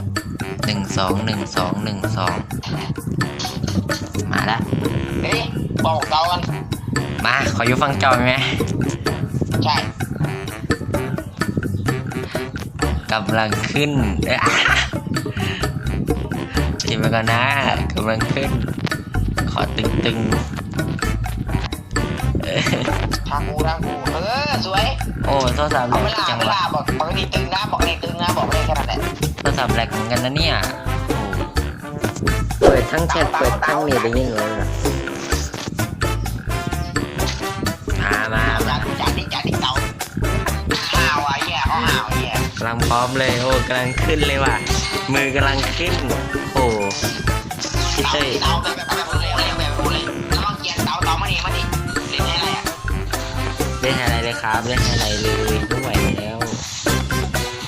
ครับหนึ่งสองหนึ่งสองหนึ่งสองมาละเฮ้ยบอกเรากันมาขออยู่ฟังจอยไหมใช่กำลังขึ้นเอ้ยทีไปก่อนนะกำลังขึ้น ขอตึงตึงๆเอ้ย ทางกูทางกูเออสวยโอ้โทรศัพท์แหลเอาเวกลาจังเววะลาบอกปกติตึงนะบอกนี่ตึงนะบอกเลยแค่นั้นแหละโทรศัพท์แหลกเหมือนกันนะเนี่ยโอ้เปิดทั้งแชทเปิดทั้งเน็ตได้ยินเลยเหรอมามาเอามาจากจากนี่จากนี่เตาห่าวอะเหี้ยเขาห่าวเหี้ยกำลังพร้อมเลยโอ้กำลังขึ้นเลยว่ะมือกำลังขึ้นโอ้พี่เตาเต้ยเตาแบบ ครับเล่นอะไรเลยไม่ไหวแล้ว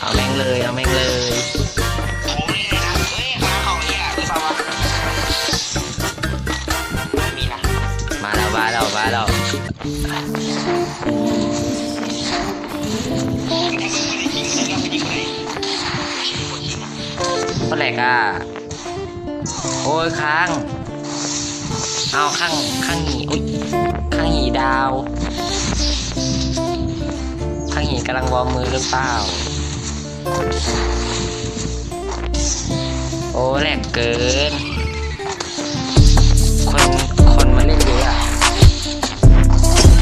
เอาแม่งเลยเอาแม่งเลยมาแล้วมาแล้วมาแล้วก็แหลกอะโอ้ยค้างเอาข้างข้างหีอุ้ยข้างหีดาว กำลังวอร์มมือหรือเปล่า โอ้แหลกเกิน คนคนมาเล่นเยอะอะ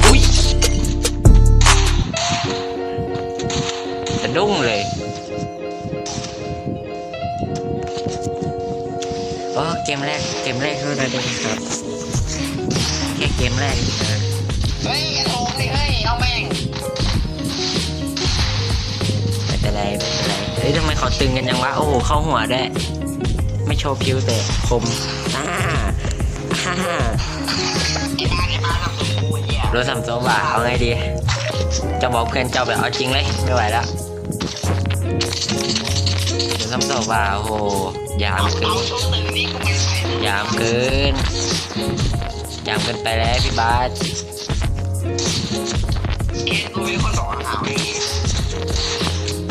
อุ้ยสะดุ้งเลยโอ้เกมแรก เกมแรกเท่านั้นเองครับ ฮ้ยทำไมเขาตึงกันยังวะ โอ้โห เข้าหัวได้วยไม่โชว์ผิวแต่คมอ่าฮ่าฮ่าไอ้บ้าไอ้บ้าทำตัวกูเหี้ยโรสัมโซบะเอาไงดี จะบอกเพื่อนเจ้าแบบเอาจริงเลย ไม่ไหวแล้วโรสัมโซบะโอ้โหยามเอาเกิเอานตัวตึงนี้กูไม่ใส่นะยามเกินยามเกินไปแล้วพี่บาสเอ็นกูมีคนบอกว่าหาวไอ้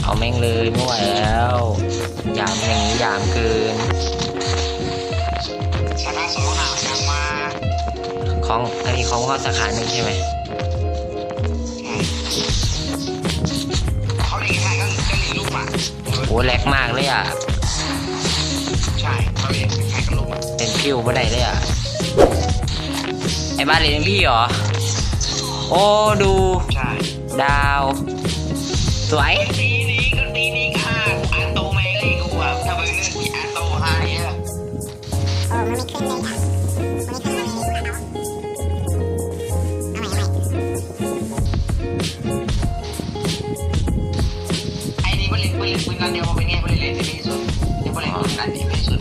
เหี้ยเอาแม่งเลยไม่ไหวแล้วยามอย่างนี้ยามเกินชนะสองหาวยังมาของอันนี้ของข้อสาขาหนึ่งใช่ไหมเขาเล่นแค่ก็ก็เล่นลูกอะโอ้แรงมากเลยอะ ใช่เขาเล่นแค่กับลูกอะเป็นพิวบ่ได้เลยอะไอ้บ้านเรียนพี่เหรอ โอ้ดูใช่ดาว สวย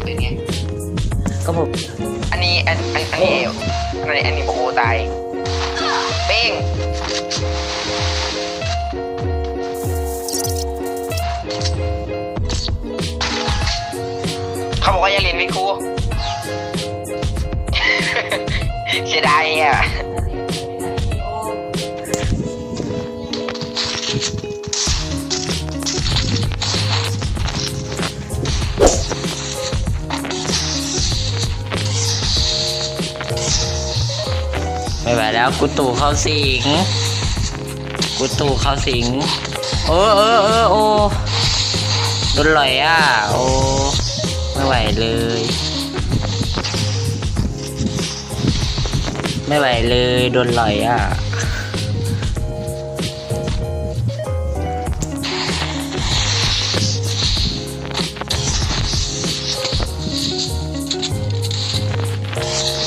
ดียวที่สุดเป็นไงก็ผมอันนี้อันอันอันนี้อันนี้อันนี้โคตายเป้งเขาบอกว่าอย่าเล่นไม่ครูเสียดายอะ แล้วกูตู่เข้าสิงกูตู่เข้าสิงเออเออเออโอ้โดนลอยอะโอ้ไม่ไหวเลย ไม่ไหวเลยโดนลอยอะ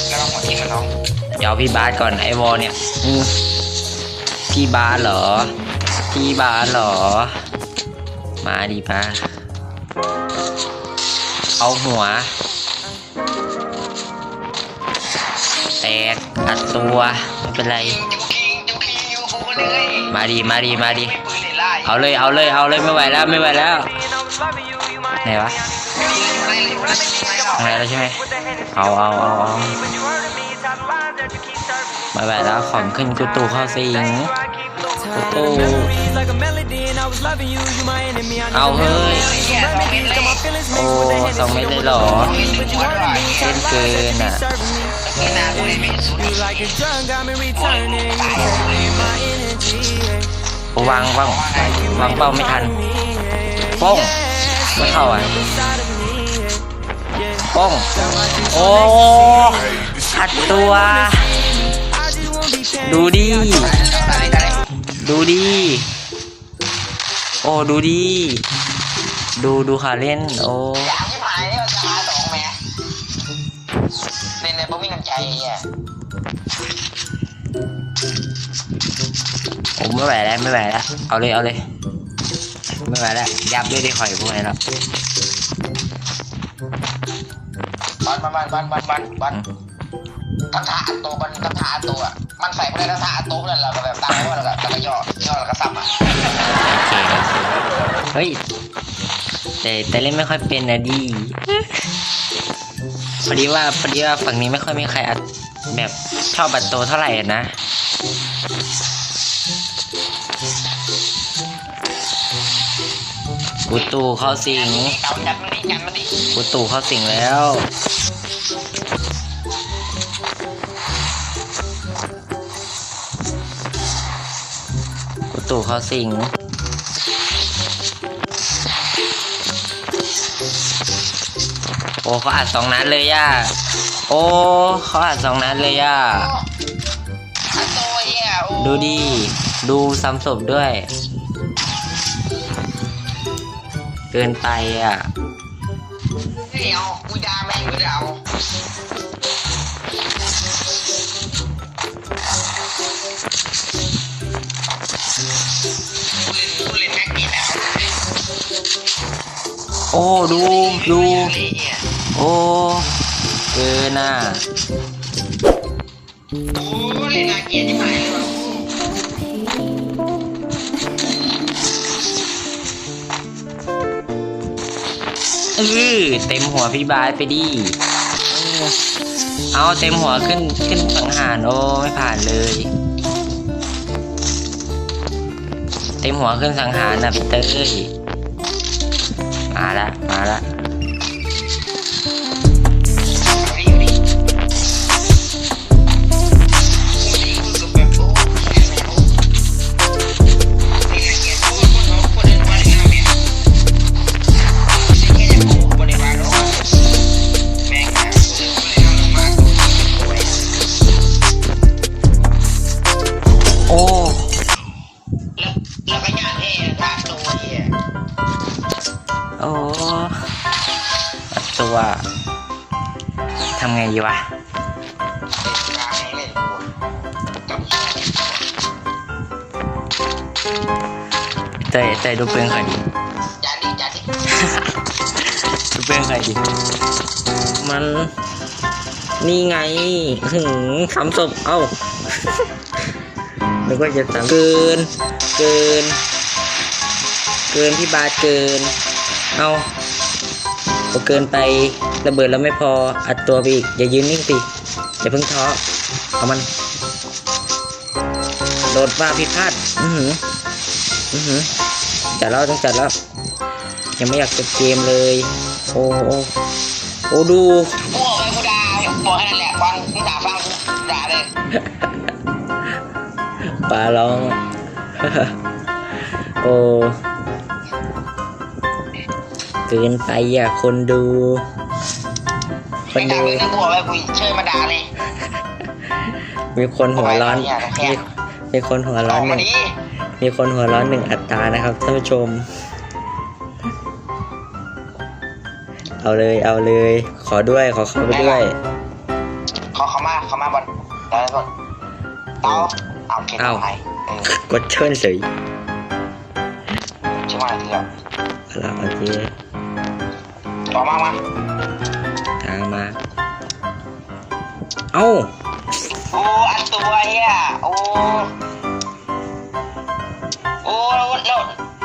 แล้วก็หมดที่มันน้อง เดี๋ยวพี่บาสก่อนไอวอลเนี่ยพี่บาสเหรอ พี่บาสเหรอ มาดีปะเอาหัว แตกอัดตัวไม่เป็นไร มาดีมาดีมาดีเลยไล่เอาเลยเอาเลยเอาเลยไม่ไหวแล้วไม่ไหวแล้วไหนวะไหนแล้วใช่ไหมเอาเอาเอาเอา ม่ไหวแล้วของขึ้นกูตู่เข้าสิงเธอโอ้เอาเฮ้ย โอ้สองเมตรเลยหรอเล่นเกินอะวางวางวางเป้าไม่ทันป้องไม่เข้าอะป้งโอ้ ขัดตัว ดูดิตายตายดูดิ โอ้ดูดิ ดูดูขาเล่น โอ้อยากที่หายเนี่ยจะหาสองแม่เล่นในบ่มีน้ำใจอะผมไม่ไหวแล้วไม่ไหวแล้ว เอาเลยเอาเลย ไม่ไหวแล้ว ยับเลยได้ข่อยพวกนี้แล้วบอลบอลบ อลบอลบอลบอลบอลกระทะอัดตัวบอลกระทะอัดตัวอะมันใส่ไปในกระทะอัดตัวนั่นเราก็แบบตายแล้วเราก็แล้วก็ย่อย่อแล้วก็ซ้ำอะโอเคเฮ้ยแต่แต่เล่นไม่ค่อยเป็นนะดิพอดีว่าพอดีว่าฝั่งนี้ไม่ค่อยมีใครอัดแบบชอบบัตรโตเท่าไหร่อะนะกูตู่เข้าสิงเอาจัดมันดิจัดมันดิกูตู่เข้าสิงแล้ว ตู่เข้าสิงโอ้เขาอัดสองนัดเลยย่าโอ้เขาอัดสองนัดเลยย่าอัดตัวเหี้ยโอ้ดูดิดูซ้ำศพด้วย เกินไปอะ โอ้ดูดูไอ้เหี้ยโอ้เกินอะโอ้เลนาเกียดที่หายเลยว่ะเออเต็มหัวพี่บายไปดิเอาเต็มหัวขึ้นขึ้นสังหารโอ้ไม่ผ่านเลย เต็มหัวขึ้นสังหารนะพี่เต้ย มาละมาละ ตัวทำไงดีวะเล่นกลางให้เล่นกูกับเต้ยเต้ยดูเปลืองใครดิจานดิจานดิดูเปลืองใครดิมันนี่ไงหึงคำศพเอ้านึกว่าจะสั่งเกิน เกิน เกินพี่บาสเกิน เอา โอเกินไประเบิดแล้วไม่พออัดตัวไปอีก อย่ายืนนิ่งสิอย่าเพิ่งท้อเอามัน โดดมาผิดพลาดอือหืออือหือจัดแล้วต้องจัดแล้ว ยังไม่อยากจบเกมเลย โอ้โหโอ้ดูกูบอกเลยกูด่าบอกให้นั่นแหละวันมึงด่าฟังกูด่าเลยปลาร้อง โอ้ เกินไปอะ คนดูคไม่นด่าดูมึงนะกูบอกเลยกูเชิญมาด่าเลย มีคนหัวร้อนอย่าแค่มีมีคนหัวอร้ออนกหมานึ่งดิมีคนหัวร้อนหนึ่งอัตรานะครับท่านผู้ชม เอาเลยเอาเลย ขอด้วยขอเข้าไปด้วยเขาเขามาเขามาบอลเดี๋ยวบอลเอาเอาเข็นเอาเอาไปเออกดเชิญเฉยชิมาเถื่อนเอาละโอเค ออกมามาทางมา เอ้าโอ้อันตัวเฮียโอ้โอ้แล้ว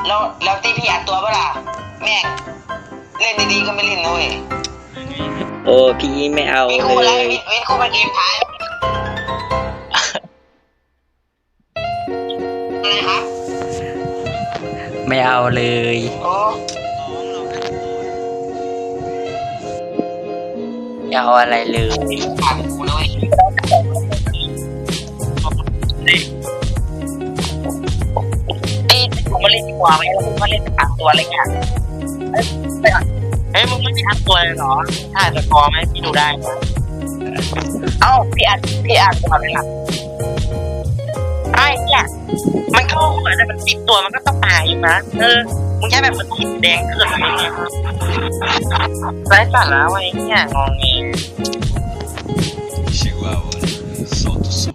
แล้วแล้วตีพี่อัดตัวปะล่ะแม่งเล่นดีๆก็ไม่เล่นนุ้ยโอ้พี่ไม่เอามีเลคู่อะไรยมีมีคู่มาเกมท้ายอะไรครับไม่เอาเลย โอ้ ไม่เอาอะไรเลยผ่านกูเลยเอ้ยมึงมาเล่นดีกว่าไหมแล้วมึงมาเล่นอัดตัวอะไรเงี้ยเฮ้ยมึงไม่มีอัดตัวเลยเหรอถ้าจะพอไหมพี่ดูได้นะเอ้าพี่อัดพี่อัดตัวเลยล่ะไอ้เนี่ยมันเข้าเหมือนแต่มันติดตัวมันก็ต้องตายอยู่นะเออ มึงใช้แบบมันติดแดงขึ้นอะไรเงี้ยไร้สาระไอ้เนี่ยงงเง